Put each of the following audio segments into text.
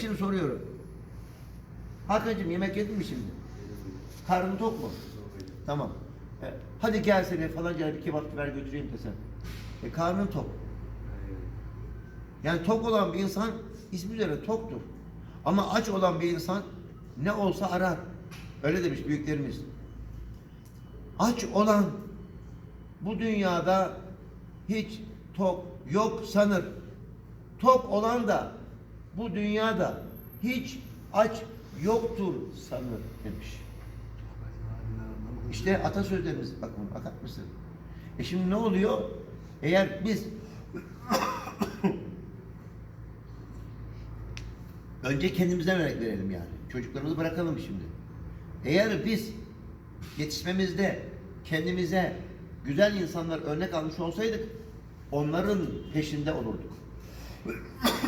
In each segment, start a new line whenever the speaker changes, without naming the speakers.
Şimdi soruyorum. Hakan'cığım yemek yedin mi şimdi? Karnın tok mu? Tamam. E, hadi gel seni falanca yere bir kebap ver götüreyim desem. E karnın tok. Yani tok olan bir insan ismi üzere toktur. Ama aç olan bir insan ne olsa arar. Öyle demiş büyüklerimiz. Aç olan bu dünyada hiç tok yok sanır. Tok olan da bu dünyada hiç aç yoktur sanır demiş. İşte atasözlerimiz bakın bakar mısın? E şimdi ne oluyor? Eğer biz önce kendimizden örnek verelim yani. Çocuklarımızı bırakalım şimdi. Eğer biz yetişmemizde kendimize güzel insanlar örnek almış olsaydık onların peşinde olurduk.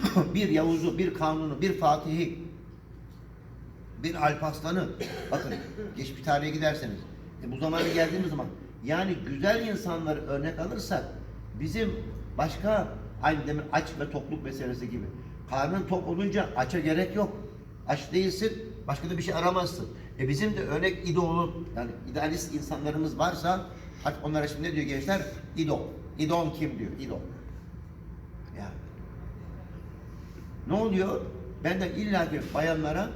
bir Yavuz'u, bir Kanun'u, bir Fatih'i, bir Alparslan'ı bakın geçmiş tarihe giderseniz e, bu zamana geldiğimiz zaman yani güzel insanları örnek alırsak bizim başka aynı demin aç ve tokluk meselesi gibi karnın tok olunca aç'a gerek yok. Aç değilsin, başka da bir şey aramazsın. E bizim de örnek idolun, yani idealist insanlarımız varsa, artık onlara şimdi ne diyor gençler? İdol. İdol kim diyor? İdol. Yani. Ne oluyor? Ben de illa ki bayanlara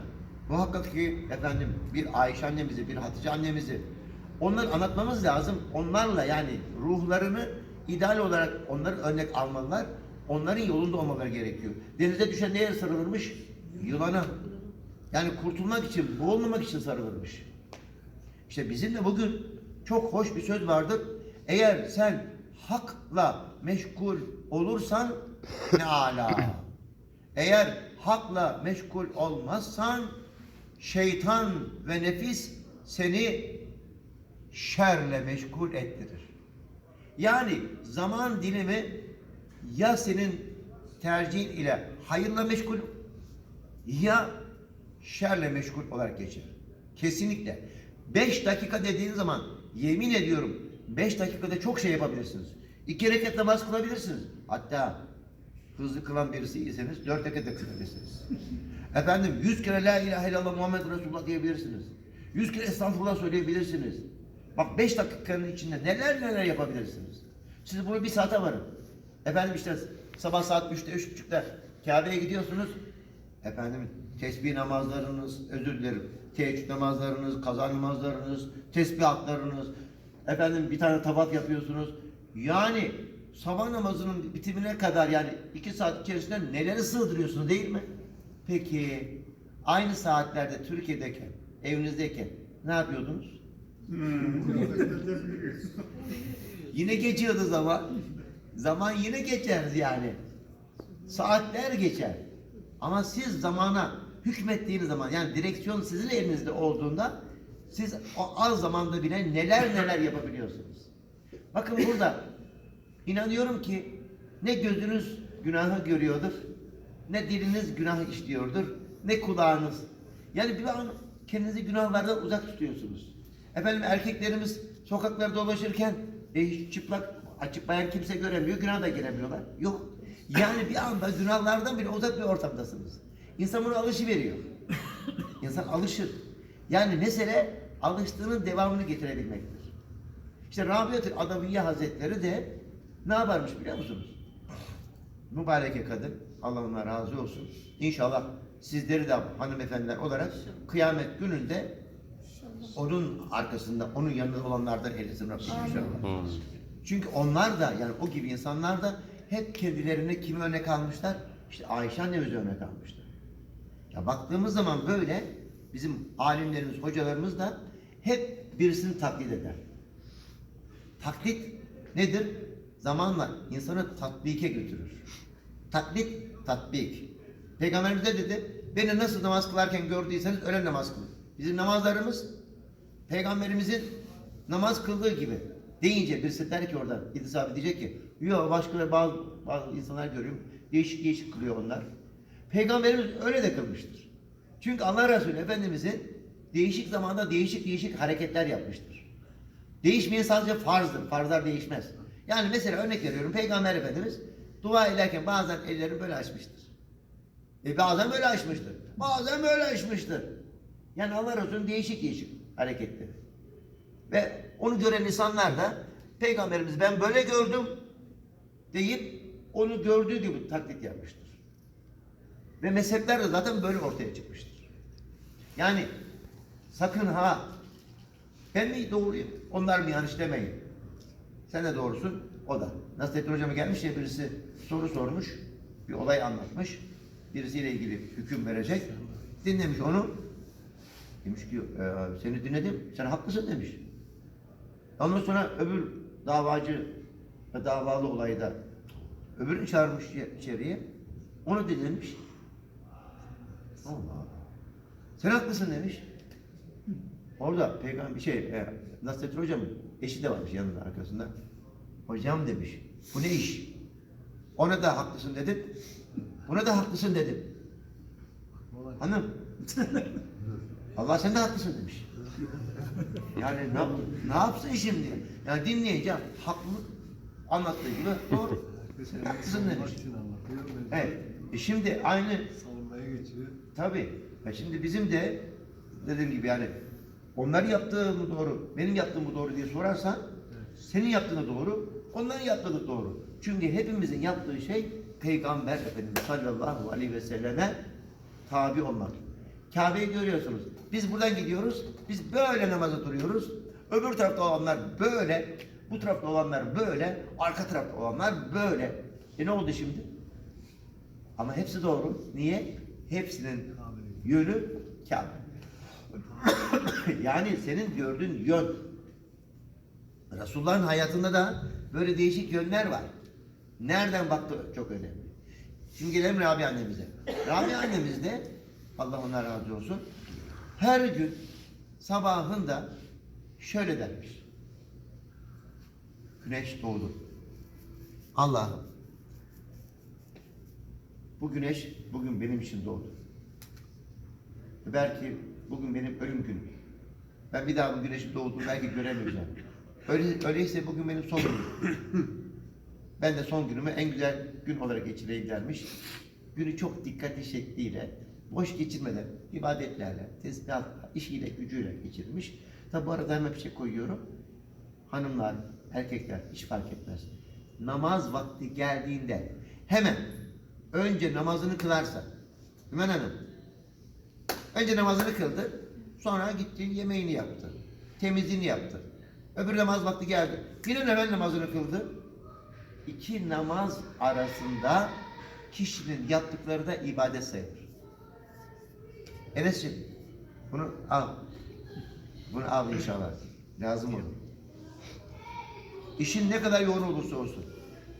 muhakkak ki efendim bir Ayşe annemizi, bir Hatice annemizi onları anlatmamız lazım. Onlarla yani ruhlarını ideal olarak onları örnek almalılar. Onların yolunda olmaları gerekiyor. Denize düşen neye sarılırmış? Yılana. Yani kurtulmak için, boğulmamak için sarılırmış. İşte bizim de bugün çok hoş bir söz vardır. Eğer sen hakla meşgul olursan ne ala. Eğer hakla meşgul olmazsan şeytan ve nefis seni şerle meşgul ettirir. Yani zaman dilimi ya senin tercihin ile hayırla meşgul ya şerle meşgul olarak geçer. Kesinlikle. Beş dakika dediğin zaman yemin ediyorum beş dakikada çok şey yapabilirsiniz. İki rekat namaz kılabilirsiniz. Hatta hızlı kılan birisiyseniz dört rekat da kılabilirsiniz. Efendim yüz kere la ilahe illallah Muhammed Resulullah diyebilirsiniz. Yüz kere estağfurullah söyleyebilirsiniz. Bak beş dakikanın içinde neler neler yapabilirsiniz. Siz bunu bir saate varın. Efendim işte sabah saat üçte, üç buçukta Kabe'ye gidiyorsunuz. Efendim tesbih namazlarınız, özür dilerim, teheccüd namazlarınız, kaza namazlarınız, tesbihatlarınız, efendim bir tane tabak yapıyorsunuz. Yani sabah namazının bitimine kadar yani iki saat içerisinde neleri sığdırıyorsunuz değil mi? Peki aynı saatlerde Türkiye'deyken, evinizdeyken ne yapıyordunuz? Yine geçiyordu zaman. Zaman yine geçer yani. Saatler geçer. Ama siz zamana hükmettiğiniz zaman yani direksiyon sizin elinizde olduğunda siz o az zamanda bile neler neler yapabiliyorsunuz. Bakın burada inanıyorum ki ne gözünüz günahı görüyordur, ne diliniz günah işliyordur, ne kulağınız. Yani bir an kendinizi günahlardan uzak tutuyorsunuz. Efendim erkeklerimiz sokaklarda dolaşırken e, çıplak açık bayan kimse göremiyor, günah da giremiyorlar. Yok. Yani bir anda günahlardan bile uzak bir ortamdasınız. İnsan buna alışıveriyor. İnsan alışır. Yani mesele alıştığının devamını getirebilmektir. İşte Rabiatül Adaviye Hazretleri de ne yaparmış biliyor musunuz? Mübareke kadın. Allah ona razı olsun. İnşallah sizleri de hanımefendiler olarak kıyamet gününde onun arkasında, onun yanında olanlardan eylesin Rabbim inşallah. Çünkü onlar da yani o gibi insanlar da hep kendilerine kimi örnek almışlar? İşte Ayşe annemizi örnek almışlar. Ya baktığımız zaman böyle bizim alimlerimiz, hocalarımız da hep birisini taklit eder. Taklit nedir? Zamanla insanı tatbike götürür. Taklit, tatbik. Peygamberimiz de dedi, beni nasıl namaz kılarken gördüyseniz öyle namaz kılın. Bizim namazlarımız Peygamberimizin namaz kıldığı gibi deyince birisi der ki orada İdris abi diyecek ki yok başka bazı, bazı insanlar görüyorum değişik değişik kılıyor onlar. Peygamberimiz öyle de kılmıştır. Çünkü Allah Resulü Efendimizin değişik zamanda değişik değişik hareketler yapmıştır. Değişmeyen sadece farzdır. Farzlar değişmez. Yani mesela örnek veriyorum Peygamber Efendimiz dua ederken bazen ellerini böyle açmıştır. E bazen böyle açmıştır. Bazen böyle açmıştır. Yani Allah Resulü'nün değişik değişik hareketleri. Ve onu gören insanlar da Peygamberimiz ben böyle gördüm deyip onu gördüğü gibi taklit yapmıştır. Ve mezhepler de zaten böyle ortaya çıkmıştır. Yani sakın ha ben mi doğruyum, onlar mı yanlış demeyin. Sen de doğrusun, o da. Nasrettin Hocam'a gelmiş ya birisi soru sormuş, bir olay anlatmış. Birisiyle ilgili hüküm verecek. Dinlemiş onu. Demiş ki, "Ee, seni dinledim, sen haklısın demiş. Ondan sonra öbür davacı ve davalı olayda öbürünü çağırmış içeriye. Onu dinlemiş. Allah Allah. Sen haklısın demiş. Orada peygamber şey e, Nasrettin hocamın eşi de varmış yanında arkasında. Hocam demiş. Bu ne iş? Ona da haklısın dedim. Buna da haklısın dedim. Hanım. Allah sen de haklısın demiş. Yani ne, yap- ne yapsın şimdi? Yani dinleyeceğim. Haklı anlattığı gibi doğru. Sen haklısın demiş. Evet. E şimdi aynı
Savunmaya geçiyor.
Tabii. Ya şimdi bizim de dediğim gibi yani onlar yaptığı mı doğru, benim yaptığım mı doğru diye sorarsan senin yaptığını doğru, onların yaptığı da doğru. Çünkü hepimizin yaptığı şey Peygamber Efendimiz sallallahu aleyhi ve selleme tabi olmak. Kabe'yi görüyorsunuz. Biz buradan gidiyoruz. Biz böyle namaza duruyoruz. Öbür tarafta olanlar böyle. Bu tarafta olanlar böyle. Arka tarafta olanlar böyle. E ne oldu şimdi? Ama hepsi doğru. Niye? Hepsinin yönü Kabe. yani senin gördüğün yön. Resulullah'ın hayatında da böyle değişik yönler var. Nereden baktı çok önemli. Şimdi gelelim Rabia annemize. Rabia annemiz de Allah ona razı olsun. Her gün sabahında şöyle dermiş. Güneş doğdu. Allah'ım bu güneş bugün benim için doğdu. Belki bugün benim ölüm günüm. Ben bir daha bu güneşin doğduğunu belki göremeyeceğim. Öyle, öyleyse bugün benim son günüm. Ben de son günümü en güzel gün olarak geçireyim dermiş. Günü çok dikkatli şekliyle, boş geçirmeden, ibadetlerle, tesbihatla, işiyle, gücüyle geçirmiş. Tabi bu arada hemen bir şey koyuyorum. Hanımlar, erkekler hiç fark etmez. Namaz vakti geldiğinde hemen önce namazını kılarsa, Ümen Hanım, önce namazını kıldı, sonra gitti yemeğini yaptı, temizliğini yaptı. Öbür namaz vakti geldi, yine hemen namazını kıldı. İki namaz arasında kişinin yaptıkları da ibadet sayılır. Enes'ciğim, bunu al. Bunu al inşallah. Lazım olur. İşin ne kadar yoğun olursa olsun.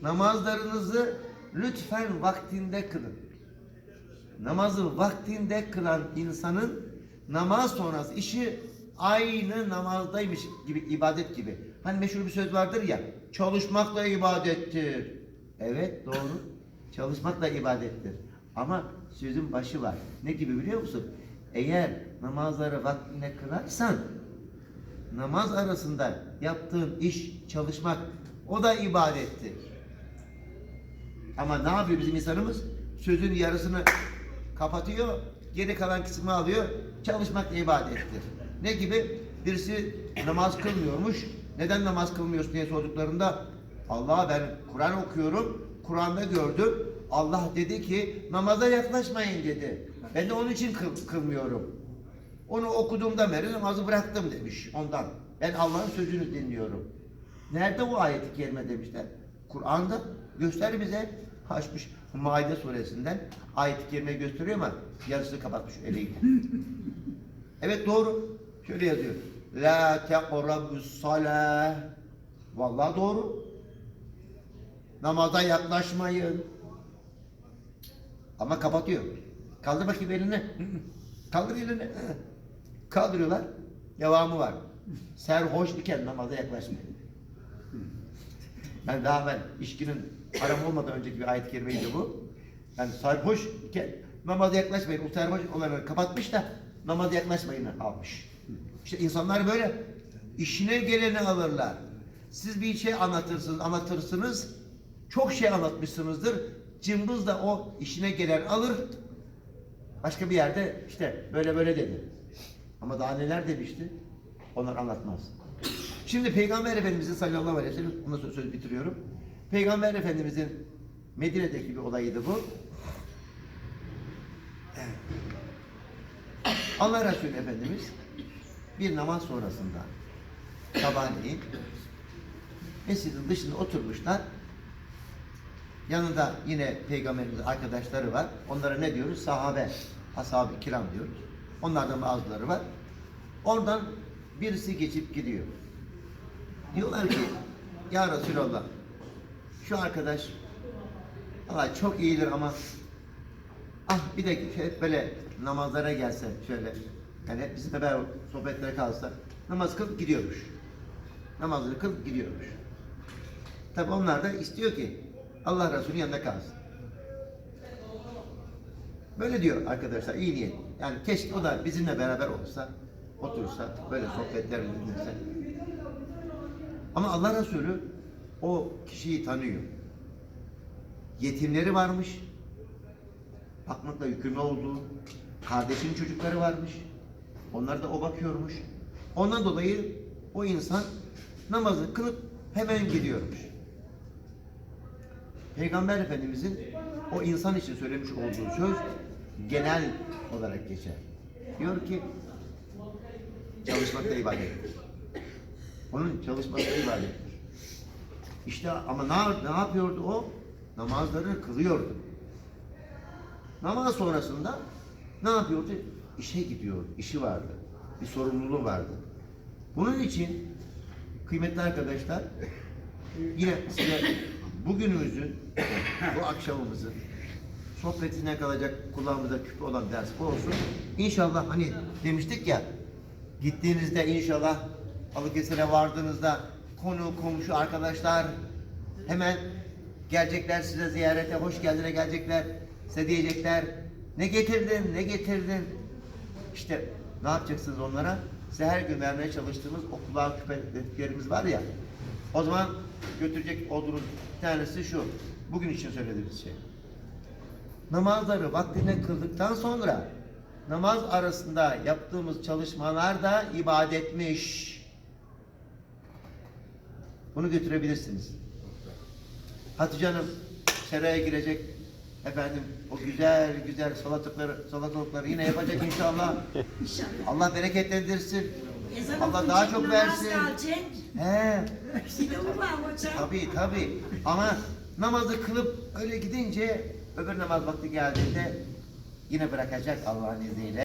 Namazlarınızı lütfen vaktinde kılın. Namazı vaktinde kılan insanın namaz sonrası işi aynı namazdaymış gibi ibadet gibi. Hani meşhur bir söz vardır ya, çalışmak da ibadettir. Evet doğru. Çalışmak da ibadettir. Ama sözün başı var. Ne gibi biliyor musun? Eğer namazları vaktinde kılarsan namaz arasında yaptığın iş, çalışmak o da ibadettir. Ama ne yapıyor bizim insanımız? Sözün yarısını kapatıyor, geri kalan kısmını alıyor. Çalışmak ibadettir. Ne gibi? Birisi namaz kılmıyormuş. Neden namaz kılmıyorsun diye sorduklarında Allah ben Kur'an okuyorum. Kur'an'da gördüm. Allah dedi ki namaza yaklaşmayın dedi. Ben de onun için kıl- kılmıyorum. Onu okuduğumda beri namazı bıraktım demiş ondan. Ben Allah'ın sözünü dinliyorum. Nerede o ayeti kerime demişler? Kur'an'da göster bize açmış Maide suresinden ayet-i kerime gösteriyor ama yarısını kapatmış eliyle. evet doğru. Şöyle yazıyor. La teqrabus salah. Vallahi doğru. Namaza yaklaşmayın. Ama kapatıyor. Kaldır bakayım elini. Kaldır elini. Kaldırıyorlar. Devamı var. Serhoş iken namaza yaklaşmayın. Ben daha ben içkinin haram olmadan önceki bir ayet-i kerimeydi bu. Yani sarhoş namaza yaklaşmayın. O sarhoş olanları kapatmış da namaza yaklaşmayın almış. İşte insanlar böyle işine geleni alırlar. Siz bir şey anlatırsınız, anlatırsınız. Çok şey anlatmışsınızdır. Cımbız da o işine gelen alır. Başka bir yerde işte böyle böyle dedi. Ama daha neler demişti? Onlar anlatmaz. Şimdi Peygamber Efendimizin sallallahu aleyhi ve sellem, ondan sonra söz bitiriyorum. Peygamber Efendimizin Medine'deki bir olayıydı bu. Allah Resulü Efendimiz bir namaz sonrasında sabahleyin mescidin dışında oturmuşlar. Yanında yine peygamberimizin arkadaşları var. Onlara ne diyoruz? Sahabe, ashab-ı kiram diyoruz. Onlardan bazıları var. Oradan birisi geçip gidiyor. Diyorlar ki Ya Resulallah şu arkadaş Allah çok iyidir ama ah bir de hep böyle namazlara gelse şöyle yani hep bizimle beraber sohbetlere kalsa namaz kılıp gidiyormuş. Namazını kılıp gidiyormuş. Tabi onlar da istiyor ki Allah Resulü yanında kalsın. Böyle diyor arkadaşlar iyi niyet. Yani keşke o da bizimle beraber olsa, otursa, böyle sohbetler dinlese. Ama Allah Resulü o kişiyi tanıyor. Yetimleri varmış. Bakmakla yükümlü olduğu. Kardeşinin çocukları varmış. Onlara da o bakıyormuş. Ondan dolayı o insan namazı kılıp hemen gidiyormuş. Peygamber Efendimizin o insan için söylemiş olduğu söz genel olarak geçer. Diyor ki çalışmak da ibadettir. Onun çalışması da ibadettir. İşte ama ne, ne yapıyordu o? Namazlarını kılıyordu. Namaz sonrasında ne yapıyordu? İşe gidiyor, işi vardı. Bir sorumluluğu vardı. Bunun için kıymetli arkadaşlar yine size bugünümüzün, bu akşamımızın sohbetine kalacak kulağımıza küpe olan ders bu olsun. İnşallah hani demiştik ya gittiğinizde inşallah Balıkesir'e vardığınızda konu, komşu, arkadaşlar hemen gelecekler size ziyarete, hoş geldine gelecekler. Size diyecekler ne getirdin, ne getirdin? İşte ne yapacaksınız onlara? Size her gün vermeye çalıştığımız o kulağa küpelerimiz var ya. O zaman götürecek olduğunuz bir tanesi şu. Bugün için söylediğimiz şey. Namazları vaktinde kıldıktan sonra namaz arasında yaptığımız çalışmalar da ibadetmiş. Bunu götürebilirsiniz. Hatice Hanım seraya girecek. Efendim o güzel güzel salatalıkları, salatalıkları yine yapacak inşallah.
İnşallah.
Allah bereketlendirsin.
Ezan
Allah daha çok versin. He. Tabii tabii. Ama namazı kılıp öyle gidince öbür namaz vakti geldiğinde yine bırakacak Allah'ın izniyle.